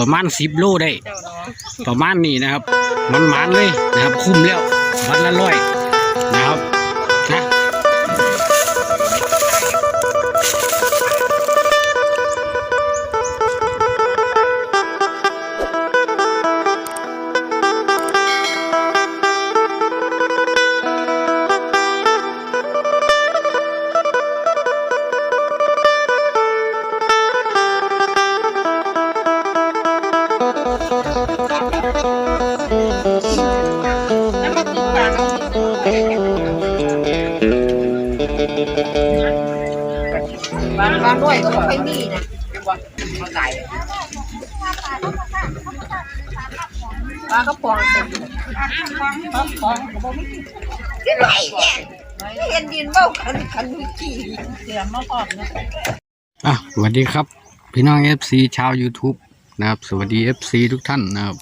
ประมาณสิบโลได้ ประมาณนี้นะครับ มันมันๆเลยนะครับ คุ้มแล้ววันละร้อย บางบางด้วยก็ไม่มีนะปลากระป๋องเต็มปลากระป๋องก็บ่มีที่ไหนเนี่ยไม่เห็นดินเบ้าคันคันวิธีเดี๋ยวมาพร้อมนะอะสวัสดีครับ พี่น้อง FC ชาว YouTube นะครับ สวัสดี FC ทุกท่านนะครับ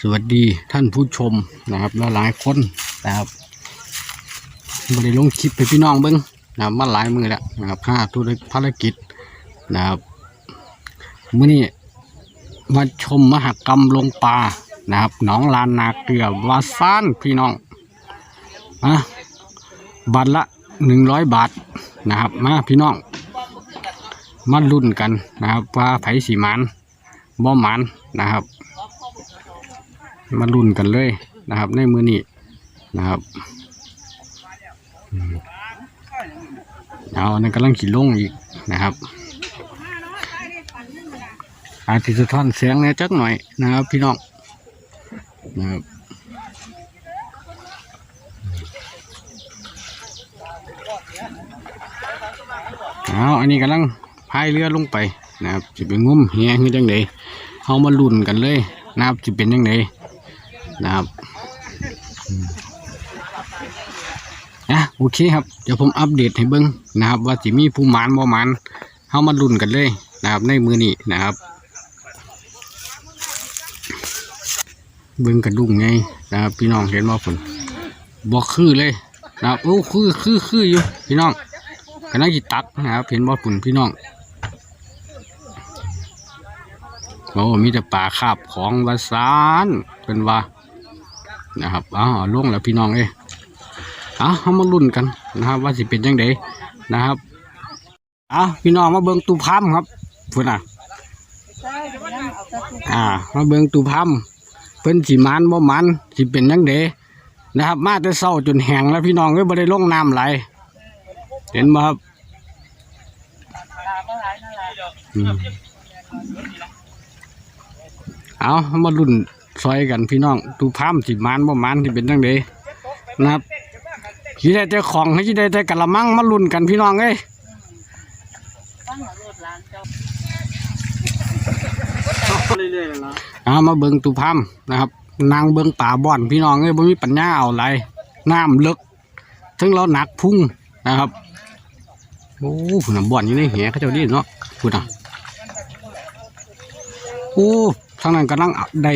สวัสดีท่านผู้ชมนะครับและหลายคนนะครับ บริลงคลิปให้พี่น้องเบิ้งนะครับมาหลายมือแล้วนะครับห้าธุรภารกิจนะครับมื่อนี้มาชมมหกรรมลงปลานะครับหนองลานนาเกลือวาซานพี่น้องอะบัตรละหนึ่งร้อยบาทนะครับมาพี่น้องมาลุ้นกันนะครับว่าไผสีมันบ่หมันนะครับ มาลุ้นกันเลยนะครับ ในมือนี้นะครับ เอานั่นกำลังขี่ลงอีกนะครับ อาทิตย์สะท้อนแสงเนี่ยจักหน่อยนะครับ พี่น้องนะครับเอาอันนี้กำลังพายเรือลงไปนะครับจะไปงุ้มเฮียคือจังไดเฮามาลุ้นกันเลยนะครับจะเป็นจังไดนะครับ อืมนะโอเคครับเดี๋ยวผมอัปเดตให้เบิ้งนะครับ ว่าสิมีผู้หมานบ่หมานเฮามาลุ้นกันเลยนะครับ ในมือนี้นะครับ เบิ่งกระดุงไงนะครับ พี่น้องเห็นว่าฝนบอกคือเลยนะครับโอ้คือคือคืออยู่พี่น้องกำลังจิตักนะครับ เห็นว่าฝนพี่น้องโอ้มีแต่ป่าคาบของวาสานเป็นว่านะครับอ้าวล่งแล้วพี่น้องเอ้ อาเอามาลุ้นกันนะครับ ว่าสิเป็นยังไงนะครับเอาพี่น้องมาเบิ่งตูพามครับพุ่นอะอ่า มาเบิ่งตูพามเพิ่นสิมันบ่มันสิเป็นจังไดนะครับ มาแต่เช้าจนแห้งแล้วพี่น้องก็บ่ได้ลงน้ำไหลเห็นบ่ครับอืมเอามาลุ้นซอยกันพี่น้องตูพามสิมันบ่มันสิเป็นจังไดนะครับ สิได้แต่ของให้สิได้แต่กะละมังมาลุ้นกันพี่น้องเอ้ยเอามาเบิงตูพามนะครับ นางเบิงป่าบ่อนพี่น้องเอ้ยบ่มีปัญญาเอาไรน้ำลึกถึงเราหนักพุ่งนะครับโอ้ผุนนบ่อนอยู่ในเหียเขาเจ้าดีเนาะผุนอะโอ้ทางนั้นกำลังได้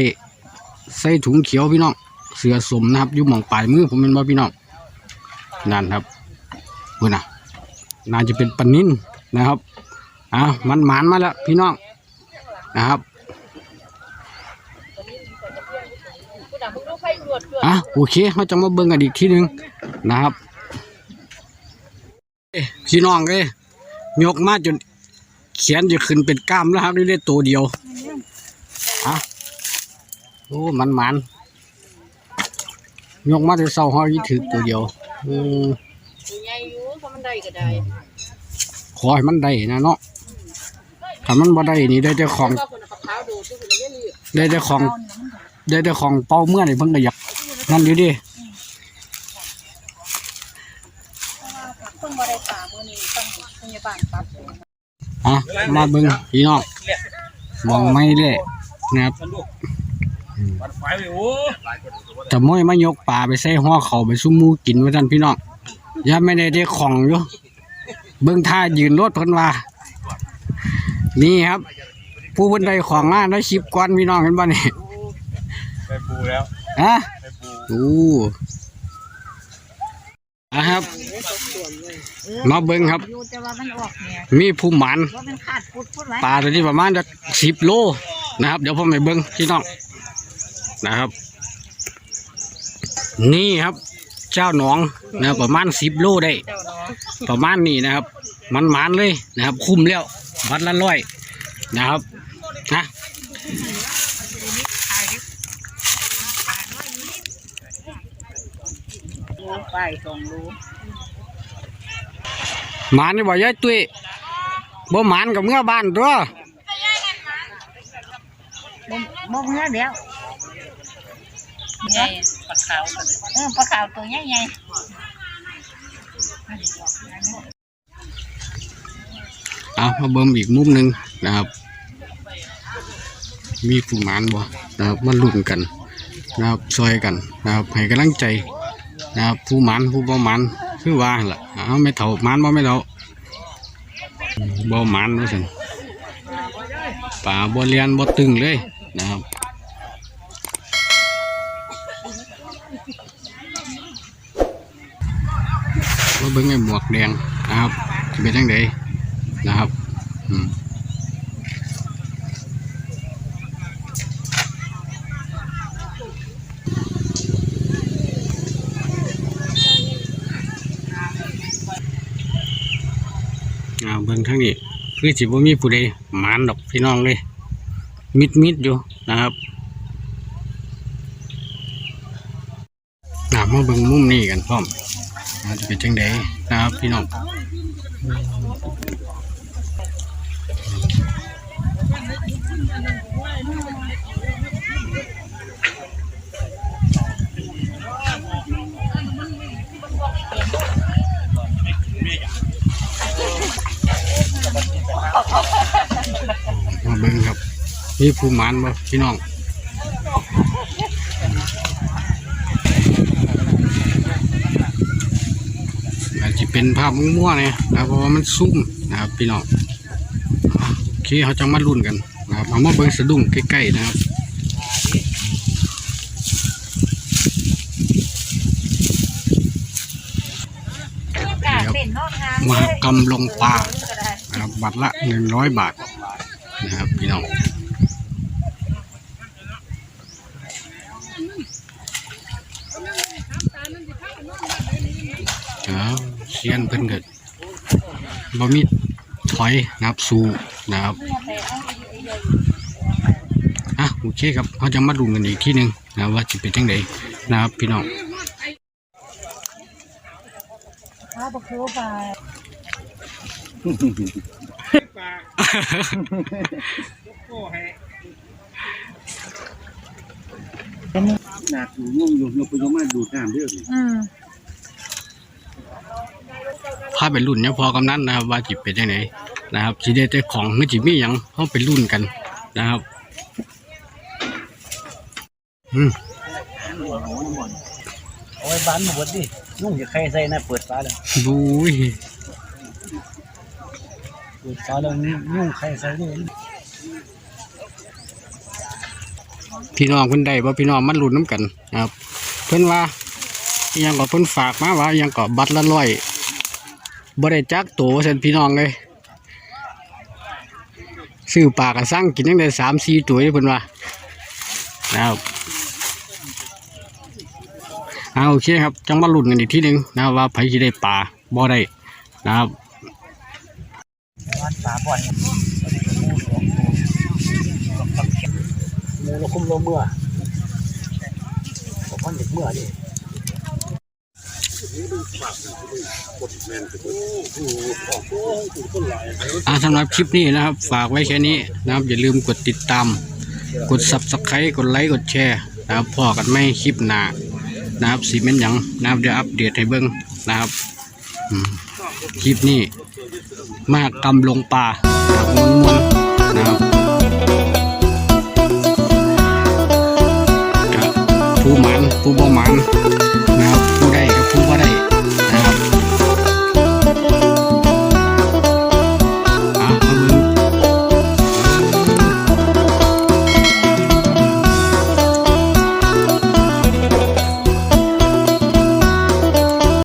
ใส่ถุงเขียวพี่น้องเสือสมนะครับอยู่หมองปลายมือผมเป็นว่าพี่น้อง นั่นครับผุนอะน่าจะเป็นปนินนะครับอะมันหมานมาแล้วพี่น้องนะครับอะโอเคเราจะมาเบิ่งกันอีกทีหนึ่งนะครับพี่น้องเอ้ยยกมาจนเขียนจะขึ้นเป็นกล้ามแล้วครับนี่ได้ตัวเดียวอะโอ้มันมันยกมาจะเศร้าห้อยถือตัวเดียว อืมตัวใหญ่อยู่เพราะมันได้ก็ได้ขอให้มันได้นะเนาะถ้ามันบ่ได้นี่ได้แต่ของก็คนกับขาวดูทุกคนเลยรีบได้แต่ของ ได้แต่ของเป่าเมื่อนี่เพิ่งก็อยากนั่นอยู่ดิเพิ่งบ่ได้ปลามื้อนี้ต้องพยาบาลปั๊บอะมาเบิ่งพี่น้องมองไม่เลยนะครับ ไฟไปโอ้จะม้อยมายกป่าไปใส่หัวเขาไปซุ่มหมูกินไว้ท่านพี่น้องอย่าไม่ได้ได้ของอยู่เบิ่งท่ายืนรถเพิ่นว่า นี่ครับ ผู้เพิ่นได้ของมาได้ชิบก้อนพี่น้องเห็นบ่นี่ไปปูแล้วฮะไปปูดูอะครับ มาเบิ่งครับอยู่แต่ว่ามันออกเนี่ยมีผู้หมันว่ามันขาดพุดพุดไว้ปลาตัวนี้ประมาณจะสิบโลนะครับ เดี๋ยวผมไปเบิ้งพี่น้อง นะครับ นี่ครับ เจ้าหนองนะครับประมาณสิบโลได้เจ้าน้องประมาณนี้นะครับ มันหมานเลยนะครับ คุ้มแล้ววัดละร้อยนะครับนะรู้ไปสองรู้หมานนี่บ่ยายตุ้ยบ่หมานกับเมื่อบ้านตัวบ่บ่เมื่อเดียว ใหญ่ปลาขาวเออปลาขาวตัวใหญ่ใหญ่เอามาเบิ่มอีกมุมหนึ่งนะครับ มีผู้หมานบ่นะครับมาลุ้นกันนะครับซอยกันนะครับให้กำลังใจนะครับผู้หมานผู้บ่หมานคือว่าหั่นล่ะเอาไม่เท่าหมานบ่ไม่เท่าบ่หมานว่าซั่นป่าบ่เลียนบ่ตึงเลยนะครับ เบิ่งไอ้หมวกแดงนะครับจะเป็นจังไดนะครับอืมเอาเบิ่งทั้งนี้คือสิบ่มีผู้ใดหมานดอกพี่น้องเลย มิดมิดอยู่นะครับนะมาเบิ่งมุมนี้กันพร้อม อาจะเป็นจังไดนะครับพี่น้องมาเบิ่งครับมีผู้มานบ่พี่น้องอาจจะ เป็นภาพมั่วๆเนี่ยนะครับเพราะว่ามันซุ่มนะครับพี่น้องอะโอเคเขาจะมาลุ้นกันนะครับเอามาเบิ่งสะดุ้งใกล้ๆนะครับกาเป็นนอนงามมหากรรมลงปลานะครับบัตรละหนึ่งร้อยบาทนะครับพี่น้องเอา เชียนเพิ่นเกิดบ่มีถอยนะครับสู่นะครับอะโอเคครับเขาจะมาดูกันอีกที่หนึ่งนะครับว่าจะเป็นจังไดนะครับพี่น้องข้าวปลาคูปลาหนักอยู่งงอยู่เราไปยังมาดูดน้ำเรื่องอืม พาไปรุ่นเนี่ยพอกำนันนะครับ ว่าจิเป็นยังไงนะครับสิได้แต่ของไม่จิมีหยังเขาไปรุ่นกันนะครับอืมเอาไว้บ้านมาบดดินุ่งจะใครใส่นะเปิดฟ้าเลยบุ้ยเปิดฟ้าแล้วนุ่งใครใส่ด้วยพี่น้องเพิ่นได้บ่พี่น้องมันรุ่นน้ำกันนะครับ เพิ่นว่าอิหยังก็เพิ่นฝากมาว่าอิหยังก็บัตรละร้อย บ่ได้จักโตเส้นพี่น้องเลยซื้อปลากระสั่งกินยังได้สามสี่ตัวเลยเพิ่นว่านะครับเอาโอเคครับจังมาหลุ้นกันอีกทีหนึ่งนะว่าไผสิได้ปลาบ่ได้นะครับบ้าบ่อนมูเราคุมโลเมื่อผมว่าเด็กเมื่อดิ อ่าสำหรับคลิปนี้นะครับ ฝากไว้แค่นี้นะครับ อย่าลืมกดติดตาม กด subscribe กดไลค์กดแชร์นะครับพอกันไม่คลิปหนานะครับสีเม็นหยังนะครับเดี๋ยวอัปเดตให้เบิ้งนะครับคลิปนี้มากกำลงป่าครับมวนๆนะครับผู้หมันผู้บ่หมันนะครับ ได้ก็พูดว่าได้